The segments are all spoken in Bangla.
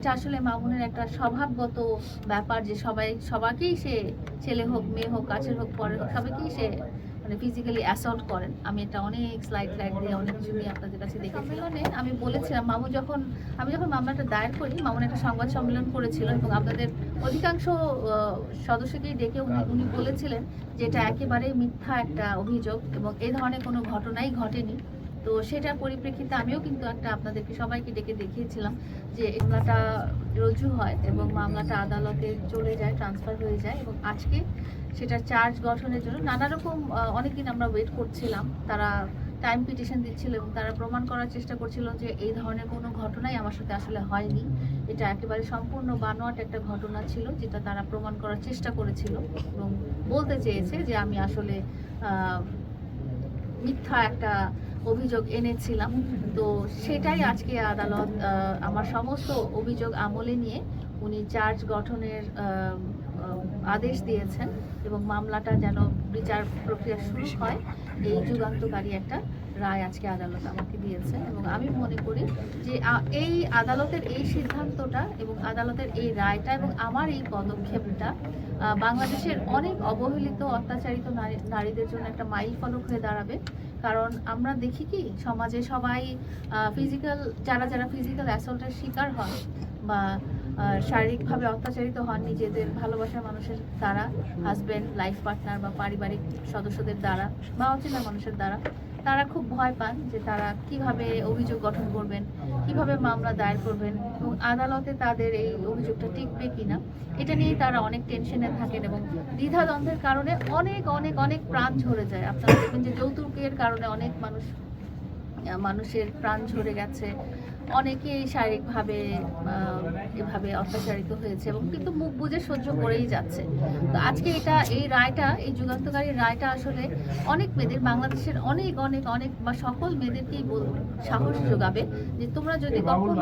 এটা আসলে মামুনের একটা স্বভাবগত ব্যাপার যে সবাই সবাইকেই সে ছেলে হোক, মেয়ে হোক, কাছের হোক, পরের হোক, সবাইকেই সে মানে ফিজিক্যালি অ্যাসল্ট করেন। আমি এটা অনেক স্লাইড ফ্লাইড দিয়ে অনেক কিছু দিয়ে আপনাদের কাছে দেখেছি। মানে আমি বলেছিলাম, মামু যখন, আমি যখন মামলাটা দায়ের করি, মামুন একটা সংবাদ সম্মেলন করেছিল এবং আপনাদের অধিকাংশ সদস্যকেই ডেকে উনি উনি বলেছিলেন যে এটা একেবারে মিথ্যা একটা অভিযোগ এবং এই ধরনের কোনো ঘটনাই ঘটেনি। তো সেটার পরিপ্রেক্ষিতে আমিও কিন্তু একটা আপনাদেরকে সবাইকে ডেকে দেখিয়েছিলাম যে মামলাটা রুজু হয় এবং মামলাটা আদালতে চলে যায় ট্রান্সফার হয়ে যায় এবং আজকে সেটা চার্জ গঠনের জন্য নানা রকম অনেকদিন আমরা ওয়েট করছিলাম। তারা টাইম পিটিশন দিচ্ছিল এবং তারা প্রমাণ করার চেষ্টা করছিল যে এই ধরনের কোনো ঘটনাই আমার সাথে আসলে হয়নি। এটা একেবারে সম্পূর্ণ বানোয়াট একটা ঘটনা ছিল যেটা তারা প্রমাণ করার চেষ্টা করেছিল এবং বলতে চেয়েছে যে আমি আসলে মিথ্যা একটা অভিযোগ এনেছিলাম। তো সেটাই আজকে আদালত আমার সমস্ত অভিযোগ আমলে নিয়ে উনি চার্জ গঠনের আদেশ দিয়েছেন এবং মামলাটা যেন বিচার প্রক্রিয়া শুরু হয়, এই যুগান্তকারী একটা রায় আজকে আদালত আমাকে দিয়েছেন এবং আমি মনে করি যে এই আদালতের এই সিদ্ধান্তটা এবং আদালতের এই রায়টা এবং আমার এই পদক্ষেপটা বাংলাদেশের অনেক অবহেলিত, অত্যাচারিত নারী, নারীদের জন্য একটা মাইল ফলক হয়ে দাঁড়াবে। কারণ আমরা দেখি কি, সমাজে সবাই ফিজিক্যাল যারা যারা ফিজিক্যাল অ্যাসল্টের শিকার হন বা শারীরিকভাবে অত্যাচারিত হন নিজেদের ভালোবাসার মানুষের দ্বারা হাজব্যান্ড লাইফ পার্টনার বা পারিবারিক সদস্যদের দ্বারা বা অচেনা মানুষের দ্বারা তারা খুব ভয় পান যে তারা কীভাবে অভিযোগ গঠন করবেন, কীভাবে মামলা দায়ের করবেন এবং আদালতে তাদের এই অভিযোগটা টিকবে কিনা, এটা নিয়ে তারা অনেক টেনশনে থাকেন এবং দ্বিধাদ্বন্দ্বের কারণে অনেক অনেক অনেক প্রাণ ঝরে যায়। আপনারা দেখবেন যে যৌতুকের কারণে অনেক মানুষ মানুষের প্রাণ ঝরে গেছে। অনেকেই শারীরিকভাবে এভাবে অত্যাচারিত হয়েছে এবং কিন্তু মুখ বুঝে সহ্য করেই যাচ্ছে। তো আজকে এটা এই রায়টা এই যুগান্তকারী রায়টা আসলে অনেক মেয়েদের বাংলাদেশের অনেক অনেক অনেক বা সকল মেয়েদেরকেই সাহস যোগাবে যে তোমরা যদি কখনো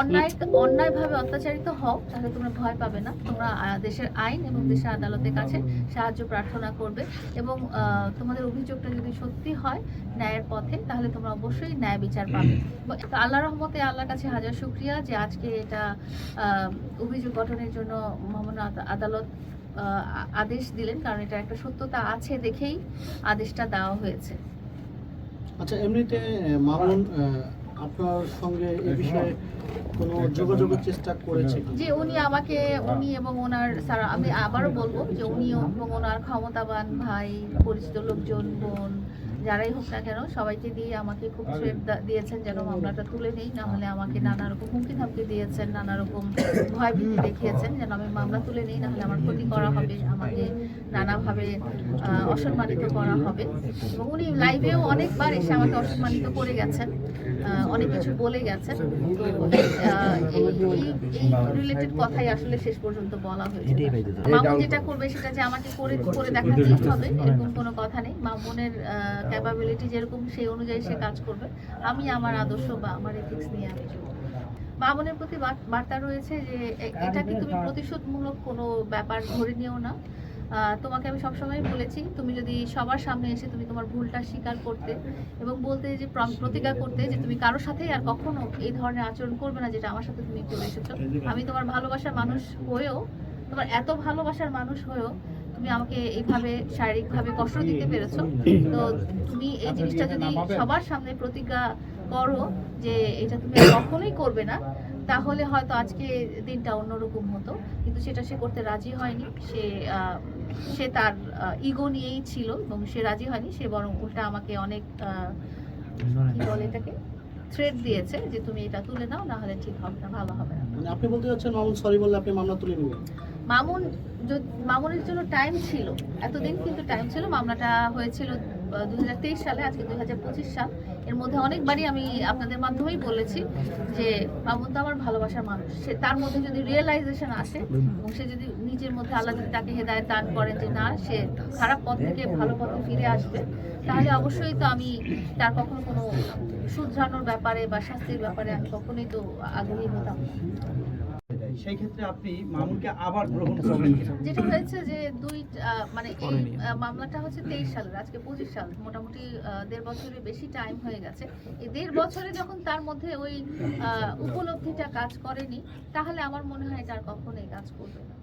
অন্যায় অন্যায়ভাবে অত্যাচারিত হও তাহলে তোমরা ভয় পাবে না। তোমরা দেশের আইন এবং দেশের আদালতের কাছে সাহায্য প্রার্থনা করবে এবং আহ, তোমাদের অভিযোগটা যদি সত্যি হয় ন্যায়ের পথে তাহলে তোমরা অবশ্যই ন্যায় বিচার পাবে। তো আল্লাহ রহমতে আল্লাহর কাছে হাজার শুক্রিয়া যে আজকে এটা অভিযোগ গঠনের জন্য মহামান্য আদালত আদেশ দিলেন। কারণ এটা একটা সত্যতা আছে দেখেই আদেশটা দেওয়া হয়েছে। আচ্ছা এমনিতে মামুন আপনার সঙ্গে এ বিষয়ে কোনো যোগাযোগের চেষ্টা করেছে যে উনি আমাকে উনি এবং ওনার স্যার আমি আবারও বলব যে উনি এবং ওনার ক্ষমতাবান ভাই পরিচিত লোকজন বোন যারাই হোক না কেন সবাইকে দিয়ে আমাকে খুব থ্রেট দিয়েছেন যেন মামলাটা তুলে নেই না হলে আমাকে নানা রকম হুমকি ধামকি দিয়েছেন নানা রকম ভয় ভীতি দেখিয়েছেন যেন আমি মামলা তুলে নেই না হলে আমার ক্ষতি করা হবে আমাকে নানাভাবে অসম্মানিত করা হবে। এবং উনি লাইভেও অনেকবার এসে আমাকে অসম্মানিত করে গেছেন অনেক কিছু বলে গেছেন। তো এই এই রিলেটেড কথাই আসলে শেষ পর্যন্ত বলা হয়েছে। মামুন যেটা করবে সেটা যে আমাকে করে করে দেখাতেই হবে এরকম কোনো কথা নেই। মামুনের ক্যাপাবিলিটি যেরকম সেই অনুযায়ী সে কাজ করবে। আমি আমার আদর্শ বা আমার এথিক্স নিয়ে আমি চলবো। মামুনের প্রতি বার- বার্তা রয়েছে যে এ- এটাকে তুমি প্রতিশোধমূলক কোনো ব্যাপার ধরে নিও না? তোমাকে আমি সবসময় বলেছি তুমি যদি সবার সামনে এসে তুমি তোমার ভুলটা স্বীকার করতে এবং বলতে যে প্র- প্রতিজ্ঞা করতে যে তুমি কারোর সাথে আর কখনো এই ধরনের আচরণ করবে না যেটা আমার সাথে তুমি করে এসেছ। আমি তোমার ভালোবাসার মানুষ হয়েও তোমার এত ভালোবাসার মানুষ হয়েও তুমি আমাকে এইভাবে শারীরিকভাবে কষ্ট দিতে পেরেছ। তো তুমি এই জিনিসটা যদি সবার সামনে প্রতিজ্ঞা করো যে এটা তুমি কখনোই করবে না, তাহলে হয়তো আজকে দিনটা অন্যরকম হতো। কিন্তু সেটা সে করতে রাজি হয়নি। সে সে তার ইগো নিয়েই ছিল এবং সে রাজি হয়নি। সে বরং উল্টা আমাকে অনেক কি বলে এটাকে? থ্রেড দিয়েছে যে তুমি এটা তুলে নাও, না হলে ঠিক হবে না, ভালো হবে না। মানে আপনি বলতে চাচ্ছেন, মামুন সরি বললে আপনি মামলা তুলে নেবেন। মামুন মামুনের জন্য টাইম ছিল। এতদিন কিন্তু টাইম ছিল। মামলাটা হয়েছিল দু হাজার তেইশ সালে, আজকে দুই হাজার পঁচিশ সাল। এর মধ্যে অনেকবারই আমি আপনাদের মাধ্যমেই বলেছি যে মামুন তো আমার ভালোবাসার মানুষ। সে তার মধ্যে যদি রিয়েলাইজেশন আসে, এবং সে যদি নিজের মধ্যে আল্লাহ যদি তাকে হেদায়ত দান করেন যে না, সে খারাপ পথ থেকে ভালো পথে ফিরে আসবে, তাহলে অবশ্যই তো আমি তার কখনো কোনো শুধরানোর ব্যাপারে বা শাস্তির ব্যাপারে আমি কখনোই তো আগ্রহী হতাম সেই ক্ষেত্রে আপনি মামুনকে আবার গ্রহণ করবেন যেটা হয়েছে যে দুই মানে এই মামলাটা হচ্ছে তেইশ সালের আজকে পঁচিশ সাল মোটামুটি আহ, দেড় বছরের বেশি টাইম হয়ে গেছে। এই দেড় বছরে যখন তার মধ্যে ওই আহ, উপলব্ধিটা কাজ করেনি তাহলে আমার মনে হয় তার কখনোই কাজ করবে না।